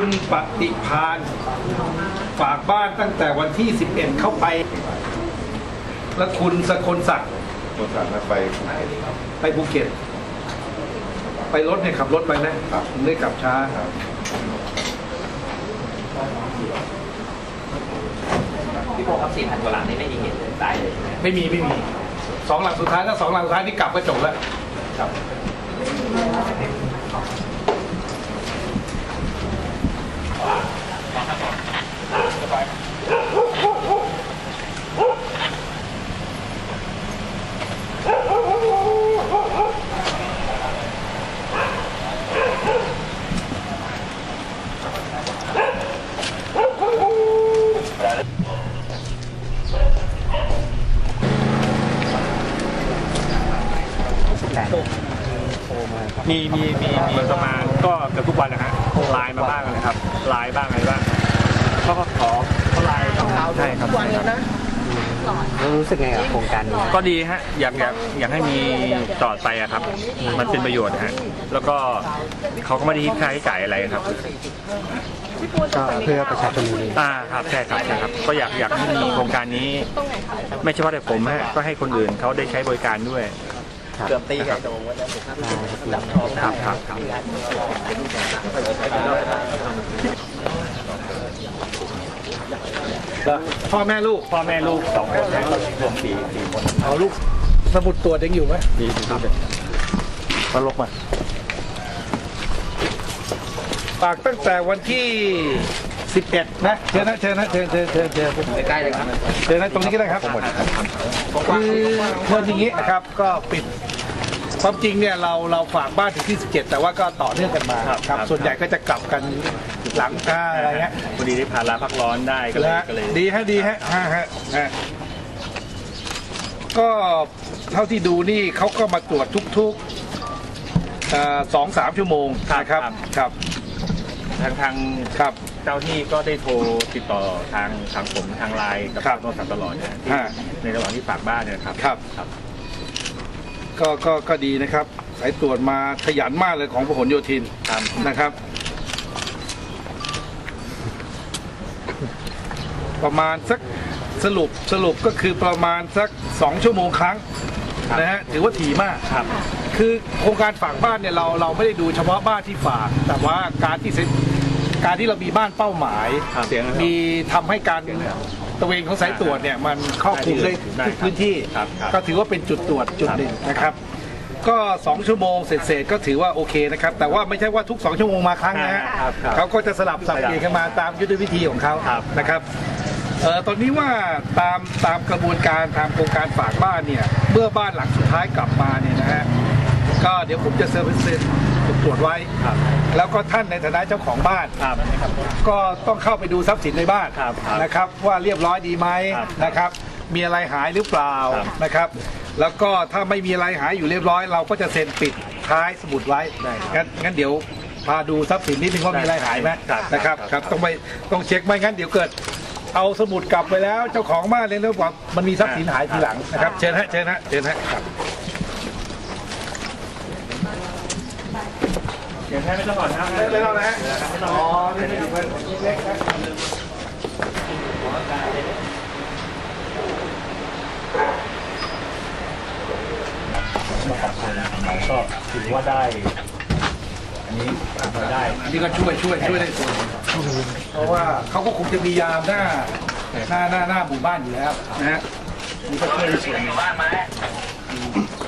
คุณปฏิพานฝากบ้านตั้งแต่วันที่ 11 เข้าไป แล้วคุณสกลศักดิ์ตัวสารนัดไปไหนไปภูเก็ต ไปรถเนี่ยขับรถไปนะครับ ผมได้กลับช้า ครับพี่โก้ครับสี่พันกว่าหลังนี่ไม่มีเหตุตายเลยใช่ไหมไม่มีไม่มีสองหลังสุดท้ายถ้าสองหลังสุดท้ายนี่กลับก็จบแล้ว ครับ มีมีมีมีประมาณก็เกือบทุกวันนะฮะไลน์มาบ้างนะครับไลน์บ้างอะไรบ้างเขาก็ขอเขาไลน์ใช่ครับใช่ครับแล้วรู้สึกไงกับโครงการนี้ก็ดีฮะอยากอยากอยากให้มีต่อไปอะครับ มันเป็นประโยชน์นะฮะแล้วก็เขาก็ไม่ได้คิดค่าใช้จ่ายอะไรครับก็เพื่อประชาชนเลยอ่าครับใช่ครับใช่ครับ ก็อยากอยากให้มีโครงการนี้ ไม่ใช่ว่าแต่ผมฮะก็ให้คนอื่นเขาได้ใช้บริการด้วย เกือบตีไก่ตรงวันนั้นจับทองครับครับครับพ่อแม่ลูกพ่อแม่ลูกสองคนนะรวมสี่สี่คนเอาลูกสมุดตรวจยังอยู่ไหมดีครับก็ลกมาฝากตั้งแต่วันที่11นะเชิญนะเชิญนะเชิญเชิญเชิญเชิญใกล้เลยครับเชิญนะตรงนี้ก็ได้ครับคือเพิ่มอย่างนี้นะครับก็ปิด ความจริงเนี่ยเราเราฝากบ้านถึงที่ 17 แต่ว่าก็ต่อเนื่องกันมาครับส่วนใหญ่ก็จะกลับกันหลังค่าอะไรเงี้ยพอดีได้พาลาพักร้อนได้ก็เลยนะฮะก็เลยดีฮะดีฮะฮะฮะฮะก็เท่าที่ดูนี่เขาก็มาตรวจทุกๆเอ่อสองสามชั่วโมงนะครับครับทางทางครับ เจ้าที่ก็ได้โทรติดต่อทางทางผมทางไลน์กับครับโทรศัพท์ตลอดนะที่ฮะในระหว่างที่ฝากบ้านเนี่ยครับครับ ครับ ก็ก็ก็ดีนะครับ สายตรวจมาขยันมากเลยของพหลโยธินครับนะครับ ประมาณสักสรุปสรุปก็คือประมาณสักสองชั่วโมงครั้งนะฮะถือว่าถี่มาก ครับ คือโครงการฝากบ้านเนี่ยเราเราไม่ได้ดูเฉพาะบ้านที่ฝาก แต่ว่าการที่เซ็นการที่เรามีบ้านเป้าหมาย ครับเสียงนะครับมีทำให้การ ตระเวนของสายตรวจเนี่ยมันครอบคลุมได้ได้ทุกพื้นที่ ครับครับ ก็ถือว่าเป็นจุดตรวจจุดหนึ่งนะครับ ก็ 2 ชั่วโมงเสร็จๆก็ถือว่าโอเคนะครับ แต่ว่าไม่ใช่ว่าทุก 2 ชั่วโมงมาครั้งนะฮะครับครับเขาก็จะสลับสับเปลี่ยนกันมาตามยุทธวิธีของเขาครับ นะครับเอ่อตอนนี้ว่าตามตามกระบวนการตามโครงการฝากบ้านเนี่ยเมื่อบ้านหลังสุดท้ายกลับมาเนี่ยนะฮะก็เดี๋ยวผมจะเซอร์วิส ตรวจไว้ครับแล้วก็ท่านในฐานะเจ้าของบ้านครับก็ต้องเข้าไปดูทรัพย์สินในบ้านครับครับนะครับ ว่าเรียบร้อยดีไหมครับนะครับ มีอะไรหายหรือเปล่าครับนะครับแล้วก็ถ้าไม่มีอะไรหายอยู่เรียบร้อย เราก็จะเซ็นปิดท้ายสมุดไว้งั้นงั้นเดี๋ยวพาดูทรัพย์สินนิดนึงว่ามีอะไรหายไหมครับนะครับครับต้องไปต้องเช็คไม่งั้นเดี๋ยวเกิด เอาสมุดกลับไปแล้วเจ้าของบ้านเลยแล้วบอกมันมีทรัพย์สินหายทีหลังนะครับเชิญฮะเชิญฮะเชิญฮะครับ ดี๋ยวแค่ไม่ต้องก่อนนะไม่ต้องนะฮะอ๋อนี่ไม่อยู่เพิ่นเล็กนะก็ถือว่าได้ อันนี้ถือว่าได้ อันนี้ก็ช่วยช่วยช่วยได้ส่วนหนึ่งเพราะว่าเขาก็คงจะมียามหน้าหน้าหน้าหน้าหมู่บ้านอยู่แล้วนะฮะนี่ก็ช่วยได้ส่วนหนึ่ง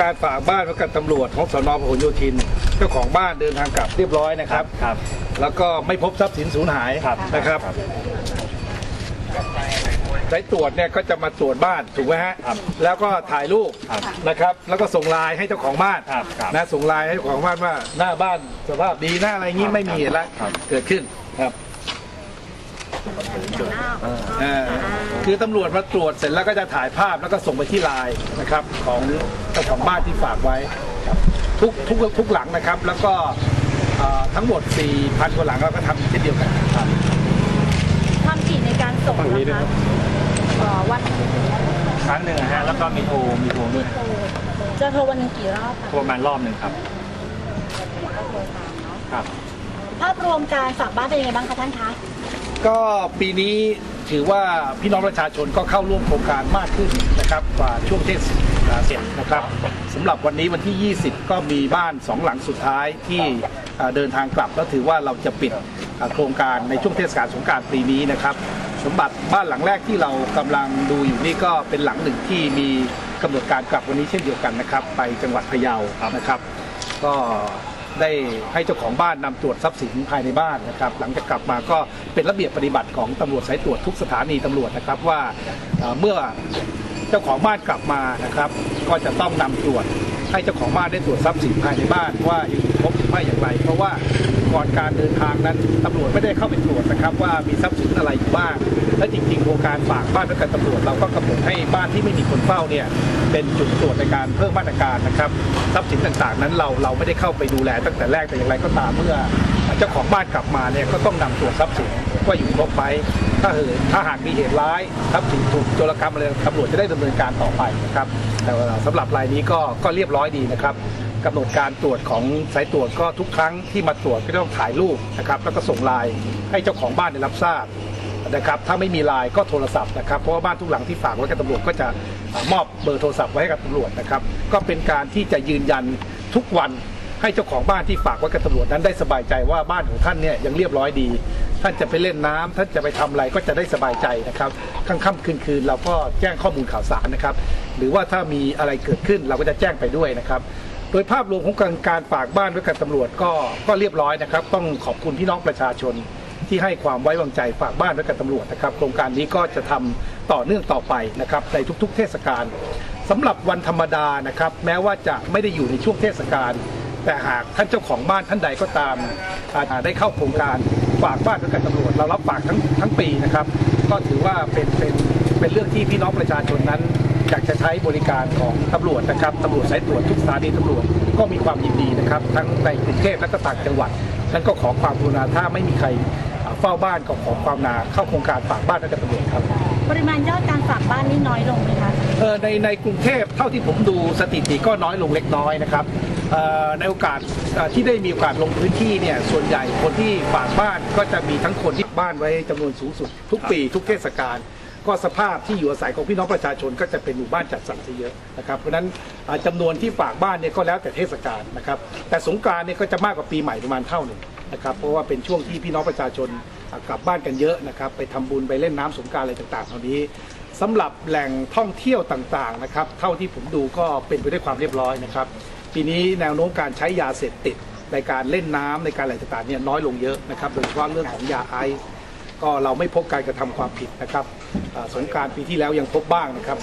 การฝากบ้านไว้กับตำรวจของสนพหลโยธิน เจ้าของบ้านเดินทางกลับเรียบร้อยนะครับ ครับ แล้วก็ไม่พบทรัพย์สินสูญหายครับนะครับครับ สายตรวจเนี่ยก็จะมาตรวจบ้านถูกไหมฮะครับแล้วก็ถ่ายรูปครับนะครับ แล้วก็ส่งไลน์ให้เจ้าของบ้านครับครับนะส่งไลน์ให้เจ้าของบ้านว่าหน้าบ้านสภาพดีหน้าอะไรงี้ไม่มีเหตุแล้วครับเกิดขึ้นครับ เอ่อคือตำรวจมาตรวจเสร็จแล้วก็จะถ่ายภาพแล้วก็ส่งไปที่ไลน์นะครับ ของเจ้าของบ้านที่ฝากไว้ครับทุกทุกทุกหลังนะครับ แล้วก็เอ่อทั้งหมด 4,000กว่าหลังเราก็ทำเช่นเดียวกันครับ ความถี่ในการส่งนะคะเอ่อวันครั้งหนึ่งนะฮะแล้วก็มีโทรมีโทรด้วยจะโทรวันหนึ่งกี่รอบคะโทรประมาณรอบหนึ่งครับครับ ภาพรวมการฝากบ้านเป็นยังไงบ้างคะท่านคะ ก็ปีนี้ถือว่าพี่น้องประชาชนก็เข้าร่วมโครงการมากขึ้นนะครับกว่าช่วงเทศกาลเสร็จนะครับสำหรับวันนี้วันที่ 20 ก็มีบ้านสองหลังสุดท้ายที่เดินทางกลับแล้วถือว่าเราจะปิดโครงการในช่วงเทศกาลสงกรารปีนี้นะครับ สมบัติบ้านหลังแรกที่เรากำลังดูอยู่นี่ก็เป็นหลังหนึ่งที่มีกำหนดการกลับวันนี้เช่นเดียวกันนะครับ ไปจังหวัดพะเยานะครับ ก็ ได้ให้เจ้าของบ้านนำตรวจทรัพย์สินภายในบ้านนะครับ หลังจากกลับมาก็เป็นระเบียบปฏิบัติของตำรวจสายตรวจทุกสถานีตำรวจนะครับว่าเมื่อเจ้าของบ้านกลับมานะครับ ก็จะต้องนำตรวจให้เจ้าของบ้านได้ตรวจทรัพย์สินภายในบ้านว่าอยู่ครบหรือไม่อย่างไร เพราะว่า ก่อนการเดินทางนั้นตำรวจไม่ได้เข้าไปตรวจนะครับ ว่ามีทรัพย์สินอะไรอยู่บ้าง และจริงๆโครงการฝากบ้านด้วยกันตำรวจเราก็กำหนดให้บ้านที่ไม่มีคนเฝ้าเนี่ยเป็นจุดตรวจในการเพิ่มมาตรการนะครับทรัพย์สินต่างๆ นั้นเราเราไม่ได้เข้าไปดูแลตั้งแต่แรกแต่อย่างไรก็ตามเมื่อเจ้าของบ้านกลับมาเนี่ยก็ต้องนำตรวจทรัพย์สินว่าอยู่ครบไหมถ้าเหตุถ้าหากมีเหตุร้ายทรัพย์สินถูกโจรกรรมอะไรตำรวจจะได้ดำเนินการต่อไปนะครับแต่ว่าสำหรับรายนี้ก็ก็เรียบร้อยดีนะครับ กำหนดการตรวจของสายตรวจก็ทุกครั้งที่มาตรวจก็ต้องถ่ายรูปนะครับแล้วก็ส่งไลน์ให้เจ้าของบ้านได้รับทราบนะครับถ้าไม่มีไลน์ก็โทรศัพท์นะครับเพราะว่าบ้านทุกหลังที่ฝากไว้กับตำรวจก็จะมอบเบอร์โทรศัพท์ไว้ให้กับตำรวจนะครับก็เป็นการที่จะยืนยันทุกวันให้เจ้าของบ้านที่ฝากไว้กับตำรวจนั้นได้สบายใจว่าบ้านของท่านเนี่ยยังเรียบร้อยดี ท่านจะไปเล่นน้ำท่านจะไปทำอะไรก็จะได้สบายใจนะครับค่ำค่ำคืนคืนเราก็แจ้งข้อมูลข่าวสารนะครับ หรือว่าถ้ามีอะไรเกิดขึ้นเราก็จะแจ้งไปด้วยนะครับ โดยภาพรวมของการการฝากบ้านไว้กับตำรวจก็ก็เรียบร้อยนะครับ ต้องขอบคุณพี่น้องประชาชนที่ให้ความไว้วางใจฝากบ้านไว้กับตำรวจนะครับ โครงการนี้ก็จะทำต่อเนื่องต่อไปนะครับในทุกๆ เทศกาลสำหรับวันธรรมดานะครับ แม้ว่าจะไม่ได้อยู่ในช่วงเทศกาลแต่หากท่านเจ้าของบ้านท่านใดก็ตามอ่าได้เข้าโครงการฝากบ้านไว้กับตำรวจ เรารับฝากทั้งทั้งปีนะครับ ก็ถือว่าเป็นเป็นเป็นเรื่องที่พี่น้องประชาชนนั้น อยากจะใช้บริการของตำรวจนะครับตำรวจสายตรวจทุกสถานีตำรวจก็มีความยินดีนะครับ ทั้งในกรุงเทพและก็ต่างจังหวัดนั้นก็ขอความกรุณาถ้าไม่มีใครอ่าเฝ้าบ้านก็ขอความนาเข้าโครงการฝากบ้านให้กับตำรวจครับ ปริมาณยอดการฝากบ้านนี่น้อยลงไหมคะเอ่อในในกรุงเทพเท่าที่ผมดูสถิติก็น้อยลงเล็กน้อยนะครับเอ่อในโอกาสเอ่อที่ได้มีโอกาสลงพื้นที่เนี่ยส่วนใหญ่คนที่ฝากบ้านก็จะมีทั้งคนที่บ้านไว้จำนวนสูงสุด ทุกปีทุกเทศกาล ก็สภาพที่อยู่อาศัยของพี่น้องประชาชนก็จะเป็นหมู่บ้านจัดสรรซะเยอะนะครับเพราะฉะนั้นอ่าจำนวนที่ฝากบ้านเนี่ยก็แล้วแต่เทศกาลนะครับแต่สงกรานเนี่ยก็จะมากกว่าปีใหม่ประมาณเท่าหนึ่งนะครับเพราะว่าเป็นช่วงที่พี่น้องประชาชนกลับบ้านกันเยอะนะครับไปทำบุญไปเล่นน้ำสงกานต์อะไรต่างๆเหล่านี้สำหรับแหล่งท่องเที่ยวต่างๆนะครับเท่าที่ผมดูก็เป็นไปด้วยความเรียบร้อยนะครับปีนี้แนวโน้มการใช้ยาเสพติดในการเล่นน้ำในการอะไรต่างๆเนี่ยน้อยลงเยอะนะครับโดยเฉพาะเรื่องของยาไอซ์ก็เราไม่พบการกระทำความผิดนะครับ สงการปีที่แล้วยังพบบ้างนะครับ